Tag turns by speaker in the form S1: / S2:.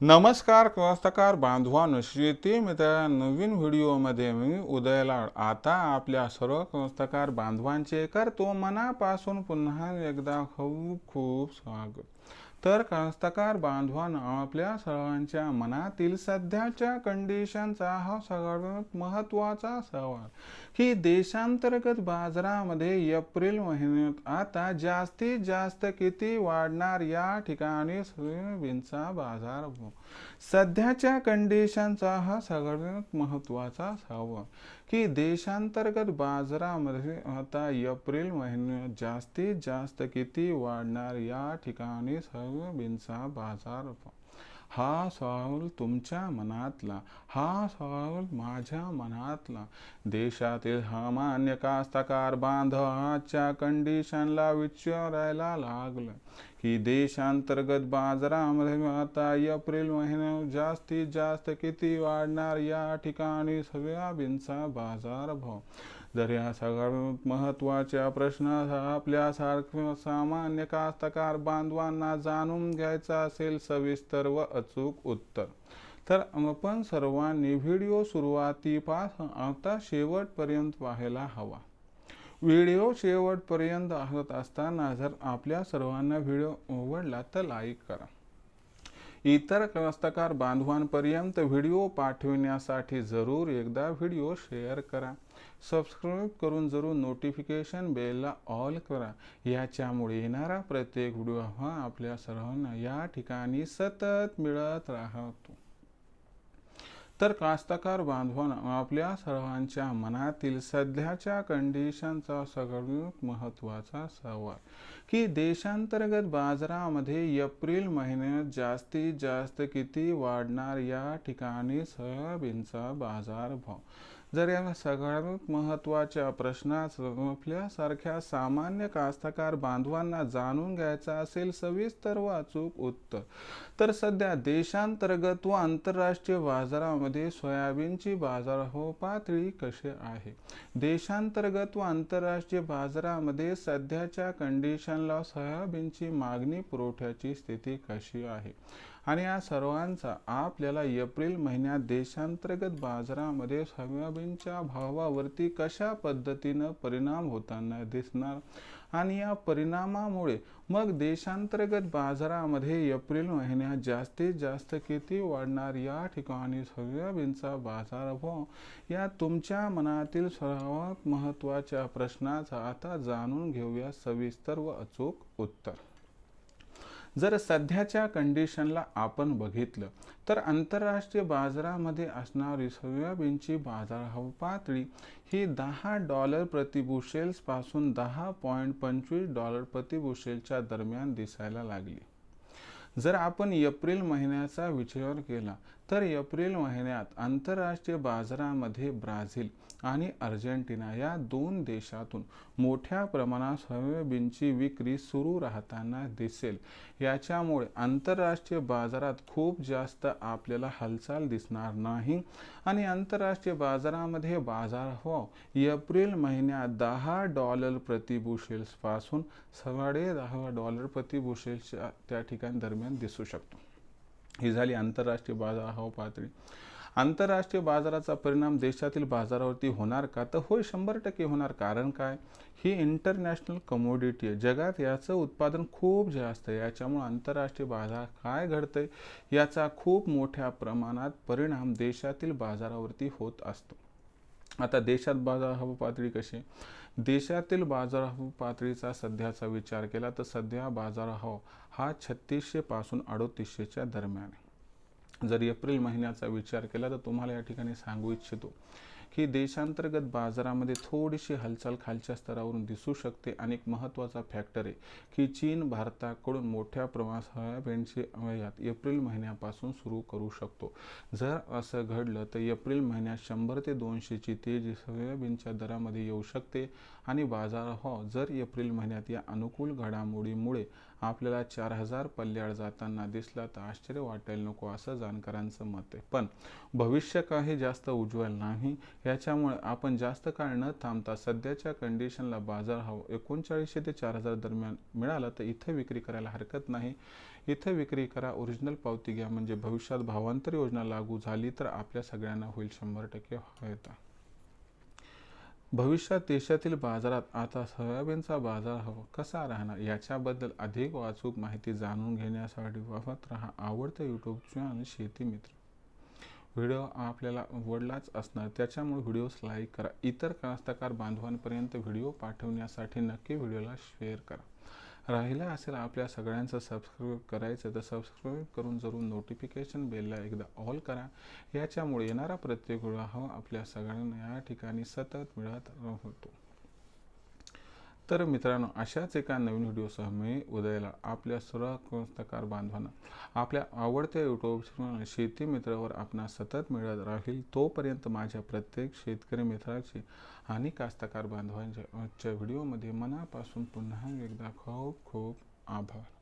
S1: नमस्कार कास्तकार बांधवांनो शेती मित्र नवीन व्हिडिओमध्ये मी उदयलाड आता आपल्या सर्व कास्तकार बांधवांचे करतो मनापासून पुन्हा एकदा खूप खूप स्वागत. तर कास्तकार बांधवांना आपल्या सर्वांच्या मनातील सध्याच्या कंडिशनचा हा सगळ्यात महत्त्वाचा सवाल. की देशांतर्गत बाजारामध्ये एप्रिल महिन्यात आता जास्तीत जास्त किती वाढणार या ठिकाणी सोयाबीनचा बाजार? सध्याच्या कंडिशनचा हा सगळ्यात महत्त्वाचा सवाल. की देशांतर्गत बाजारामध्ये आता एप्रिल महिन्यात जास्तीत जास्त किती वाढणार या ठिकाणी सोयाबीनचा बाजार भाव हा सवाल तुमच्या मनातला हा सवाल माझ्या मनातला. देशातील हा मान्य कास्तकार बांधवाच्या कंडिशनला विचारायला लागलं. की देशांतर्गत बाजारामध्ये आता एप्रिल महिन्यात जास्तीत जास्त किती वाढणार या ठिकाणी सगळ्या बिनचा बाजार भाव. जर या सगळ्यात महत्त्वाच्या प्रश्नाचा आपल्यासारख्या सामान्य कास्तकार बांधवांना जाणून घ्यायचा असेल सविस्तर व अचूक उत्तर. तर आपण सर्वांनी व्हिडिओ सुरुवातीपासून आता शेवटपर्यंत पाहायला हवा. व्हिडिओ शेवटपर्यंत आहत असताना जर आपल्या सर्वांना व्हिडिओ आवडला तर लाईक करा. इतर कास्तकार बांधवांपर्यंत व्हिडिओ पाठविण्यासाठी जरूर एकदा व्हिडिओ शेअर करा. सबस्क्राईब करून जरूर नोटिफिकेशन बेलला ऑल करा. याच्यामुळे येणारा प्रत्येक व्हिडिओ हा आपल्या सर्वांना या ठिकाणी सतत मिळत राहतो. तर कास्तकार बांधवांना आपल्या सर्वांच्या मनातील सध्याच्या कंडिशनचा सगळ्यात महत्त्वाचा सवाल. की देशांतर्गत बाजारामध्ये एप्रिल महिन्यात जास्तीत जास्त किती वाढणार या ठिकाणी सोयाबीनचा बाजारभाव? जर या सगळ्यात महत्त्वाच्या प्रश्नाचं आपल्यासारख्या सामान्य कास्तकार बांधवांना जाणून घ्यायचा असेल सविस्तर व अचूक उत्तर. तर सध्या देशांतर्गत व आंतरराष्ट्रीय बाजारामध्ये सोयाबीनची बाजारभाव हो पातळी कशी आहे? देशांतर्गत व आंतरराष्ट्रीय बाजारामध्ये सध्याच्या कंडिशनला सोयाबीनची मागणी पुरवठ्याची स्थिती कशी आहे? आणि या सर्वांचा आपल्याला एप्रिल महिन्यात देशांतर्गत बाजारामध्ये सोयाबीनच्या भावावरती कशा पद्धतीनं परिणाम होताना दिसणार? आणि या परिणामामुळे मग देशांतर्गत बाजारामध्ये एप्रिल महिन्यात जास्तीत जास्त किती वाढणार या ठिकाणी सोयाबीनचा बाजारभाव या तुमच्या मनातील सर्वात महत्त्वाच्या प्रश्नाचा आता जाणून घेऊया सविस्तर व अचूक उत्तर. जर सध्याच्या कंडिशनला आपण बघितलं तर आंतरराष्ट्रीय बाजारामध्ये असणारी सोयाबीनची बाजारभाव पातळी ही दहा डॉलर प्रतिबुशेल्सपासून दहा पॉईंट पंचवीस डॉलर प्रतिबुशेलच्या दरम्यान दिसायला लागली. जर आपण एप्रिल महिन्याचा विचार केला तर एप्रिल महिन्यात आंतरराष्ट्रीय बाजारामध्ये ब्राझील आणि अर्जेंटिना या दोन देशातून मोठ्या प्रमाणात सोयाबीनची विक्री सुरू राहताना दिसेल. याच्यामुळे आंतरराष्ट्रीय बाजारात खूप जास्त आपल्याला हालचाल दिसणार नाही. आणि आंतरराष्ट्रीय बाजारामध्ये बाजार हो एप्रिल महिन्यात दहा डॉलर प्रतिबुशेल्सपासून साडे दहा डॉलर प्रतिबुशेल्सच्या त्या ठिकाणी दरम्यान दिसू शकतो. ही झाली आंतरराष्ट्रीय बाजारभाव पातळी. आंतरराष्ट्रीय बाजाराचा परिणाम देशातील बाजारावरती होणार का? तर होय शंभर टक्के होणार. कारण काय? ही इंटरनॅशनल कमोडिटी आहे. जगात याचं उत्पादन खूप जास्त आहे. याच्यामुळे आंतरराष्ट्रीय बाजार काय घडतंय? याचा खूप मोठ्या प्रमाणात परिणाम देशातील बाजारावरती होत असतो. आता देशात बाजारभाव पातळी कशी? देशातील बाजारभाव पातळीचा सध्याचा विचार केला तर सध्या बाजारभाव हा छत्तीसशे पासून अडोतीसशेच्या दरम्यान जर एप्रिल महिन्याचा विचार केला तर तुम्हाला या ठिकाणी सांगू इच्छितो ही देशांतर्गत बाजारामध्ये थोडीशी हालचाल खालच्या स्तरावरून दिसू शकते. आणि एक महत्त्वाचा फॅक्टर आहे की चीन भारताकडून मोठ्या प्रमाणात सोयाबीनची आयात एप्रिल महिन्यापासून सुरू करू शकतो. जर असं घडलं तर एप्रिल महिन्यात शंभर ते दोनशेची तेजी सोयाबीनच्या दरामध्ये येऊ शकते आणि बाजार हो जर एप्रिल महिन्यात या अनुकूल घडामोडीमुळे आपल्याला चार हजार पल्ल्याड जाताना दिसला तर आश्चर्य वाटायला नको असं जाणकारांचं मत आहे. पण भविष्य काही जास्त उज्ज्वल नाही याच्यामुळे आपण जास्त काळ न थांबता सध्याच्या कंडिशनला बाजार हवा एकोणचाळीसशे ते चार हजार दरम्यान मिळाला तर इथे विक्री करायला हरकत नाही. इथे विक्री करा ओरिजिनल पावती घ्या म्हणजे भविष्यात भावांतर योजना लागू झाली तर आपल्या सगळ्यांना होईल शंभर टक्के फायदा. भविष्यात देशातील बाजारात आता सोयाबीनचा बाजार हवा कसा राहणार याच्याबद्दल अधिक वाचूक माहिती जाणून घेण्यासाठी वापरत राहा आवडतं यूट्यूब चॅनल शेती मित्र. व्हिडिओ आपल्याला आवडलाच असणार त्याच्यामुळे व्हिडिओस लाईक करा. इतर कास्तकार बांधवांपर्यंत व्हिडिओ पाठवण्यासाठी नक्की व्हिडिओला शेअर करा. राहिलं असेल आपल्या सगळ्यांचं सबस्क्राईब करायचं तर सबस्क्राईब करून जरूर नोटिफिकेशन बेलला एकदा ऑल करा. याच्यामुळे येणारा प्रत्येक व्हिडिओ हा आपल्या सगळ्यांना या ठिकाणी सतत मिळत राहतो. तर मित्रांनो अशाच एका नवीन व्हिडिओसह मी उदयाला आपल्या सर्व कास्तकार बांधवांना आपल्या आवडत्या यूट्यूब चॅनल शेती मित्रावर आपण सतत मिळत राहील तोपर्यंत माझ्या प्रत्येक शेतकरी मित्राचे आणि कास्तकार बांधवांच्या आजच्या व्हिडिओमध्ये मनापासून पुन्हा एकदा खूप खूप आभार.